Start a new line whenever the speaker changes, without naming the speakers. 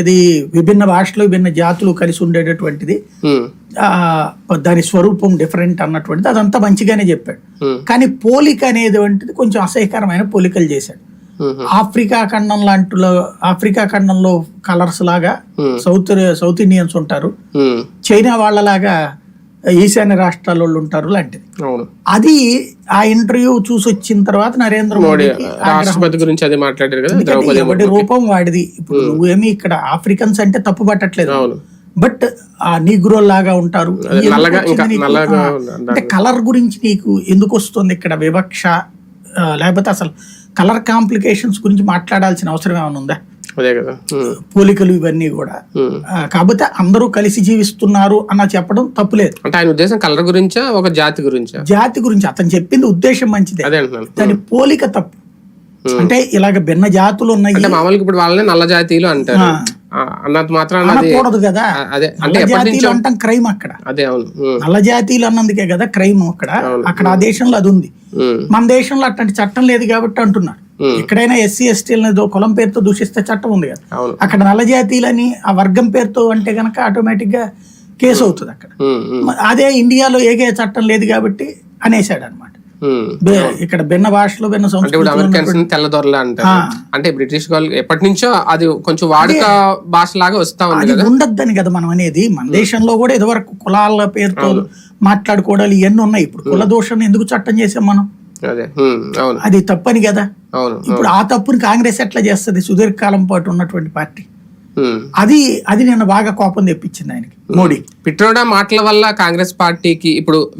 ఇది విభిన్న భాషలు విభిన్న జాతులు కలిసి ఉండేటటువంటిది. దాని స్వరూపం డిఫరెంట్ అన్నటువంటిది. అదంతా మంచిగానే చెప్పాడు. కానీ పోలిక అనేది వంటిది కొంచెం అసహ్యకరమైన పోలికలు చేశాడు. ఆఫ్రికా ఖండం లాంటిలో ఆఫ్రికా ఖండంలో కలర్స్ లాగా. సౌత్ సౌత్ ఇండియన్స్ ఉంటారు. చైనా వాళ్ళలాగా ఈశాన్య రాష్ట్రాల వాళ్ళు ఉంటారు లాంటిది. అది ఆ ఇంటర్వ్యూ చూసి వచ్చిన తర్వాత నరేంద్ర
మోడీ రాష్ట్రపతి గురించి అది మాట్లాడారు కదా
రూపం వాడిది. ఇప్పుడు నువ్వేమి ఇక్కడ ఆఫ్రికన్స్ అంటే తప్పు పట్టట్లేదు. బట్ ఆ నీగ్రో లాగా ఉంటారు. అంటే కలర్ గురించి నీకు ఎందుకు వస్తుంది ఇక్కడ వివక్ష? లేకపోతే అసలు కలర్ కాంప్లికేషన్స్ గురించి మాట్లాడాల్సిన అవసరం ఏమైనా ఉందా?
అదే కదా.
పోలికలు ఇవన్నీ కూడా. కాకపోతే అందరూ కలిసి జీవిస్తున్నారు అన్న చెప్పడం తప్పులేదు.
అంటే ఆయన ఉద్దేశం కలర్ గురించా ఒక జాతి గురించా?
జాతి గురించి అతను చెప్పింది ఉద్దేశం మంచిదే. దాని పోలిక తప్పు. అంటే ఇలాగ భిన్న జాతులు ఉన్నాయి.
అంటే మామూలుగా ఇప్పుడు వాళ్ళని నల్ల జాతీయులు అంటారు. అన్నంత మాత్రాన అది
అనకూడదు కదా.
అదే. అంటే
జాతీయులు అంటాం క్రైమ్ అక్కడ.
అదే అవును.
నల్ల జాతీయులు అన్నందుకే కదా క్రైమ్ అక్కడ. అక్కడ ఆ దేశంలో అది ఉంది. మన దేశంలో అట్లాంటి చట్టం లేదు కాబట్టి అంటున్నారు. ఎక్కడైనా ఎస్సీ ఎస్టీలని కులం పేరుతో దూషిస్తే చట్టం ఉంది కదా. అక్కడ నల్ల జాతీయులని ఆ వర్గం పేరుతో అంటే గనక ఆటోమేటిక్గా కేసు అవుతుంది అక్కడ. అదే ఇండియాలో ఏకే చట్టం లేదు కాబట్టి అనేసాడు అనమాట. ఇక్కడ భిన్న భాషలు భిన్న
ని తెల్లదొరలు అంటారు. అంటే బ్రిటిష్ వాళ్ళు ఎప్పటి నుంచో అది కొంచెం వాడుక భాష లాగా వస్తా ఉంది
ఉండద్దని కదా మనం అనేది. మన దేశంలో కూడా ఇదివరకు కులాల పేరుతో మాట్లాడుకోవడాలు ఇవన్నీ ఉన్నాయి. ఇప్పుడు కుల దోషం ఎందుకు చట్టం చేసాం మనం?
అదే. ఉమ్, అవును.
అది తప్పని కదా.
అవును
ఇప్పుడు ఆ తప్పుని కాంగ్రెస్ ఎట్లా చేస్తుంది? సుదీర్ఘకాలం పాటు ఉన్నటువంటి పార్టీ. అది అది నిన్న బాగా కోపం తెప్పించింది ఆయనకి. మోడీ.
పిట్రోడా మాటల వల్ల కాంగ్రెస్ పార్టీకి ఇప్పుడు